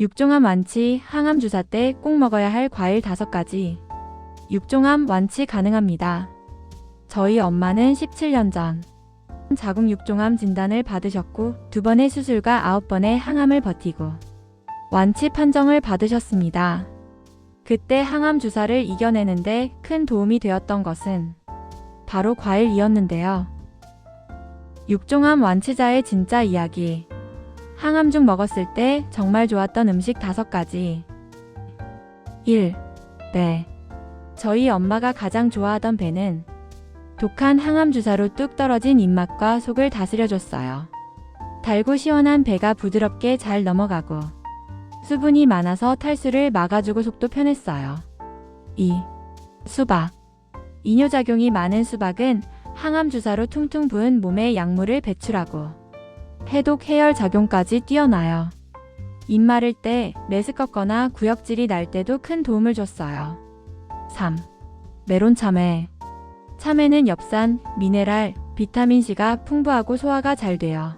육종암 완치, 항암 주사 때 꼭 먹어야 할 과일 5가지. 육종암 완치 가능합니다. 저희 엄마는 17년 전 자궁 육종암 진단을 받으셨고 두 번의 수술과 아홉 번의 항암을 버티고 완치 판정을 받으셨습니다. 그때 항암 주사를 이겨내는데 큰 도움이 되었던 것은 바로 과일이었는데요. 육종암 완치자의 진짜 이야기. 항암 중 먹었을 때 정말 좋았던 음식 5가지. 1. 배. 저희 엄마가 가장 좋아하던 배는 독한 항암 주사로 뚝 떨어진 입맛과 속을 다스려줬어요. 달고 시원한 배가 부드럽게 잘 넘어가고 수분이 많아서 탈수를 막아주고 속도 편했어요. 2. 수박. 이뇨작용이 많은 수박은 항암 주사로 퉁퉁 부은 몸에 약물을 배출하고 해독 해열 작용까지 뛰어나요. 입 마를 때 메스껍거나 구역질이 날 때도 큰 도움을 줬어요. 3. 메론 참외. 참외는 엽산, 미네랄, 비타민C가 풍부하고 소화가 잘 돼요.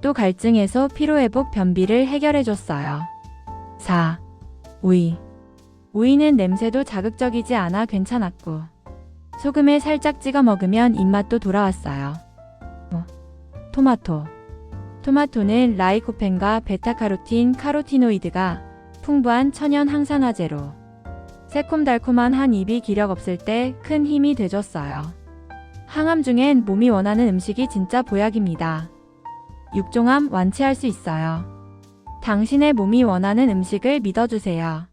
또 갈증 해소, 피로 회복, 변비를 해결해 줬어요. 4. 오이. 오이는 냄새도 자극적이지 않아 괜찮았고, 소금에 살짝 찍어 먹으면 입맛도 돌아왔어요. 어, 토마토. 토마토는 라이코펜과 베타카로틴, 카로티노이드가 풍부한 천연 항산화제로 새콤달콤한 한 입이 기력 없을 때 큰 힘이 돼줬어요. 항암 중엔 몸이 원하는 음식이 진짜 보약입니다. 육종암 완치할 수 있어요. 당신의 몸이 원하는 음식을 믿어주세요.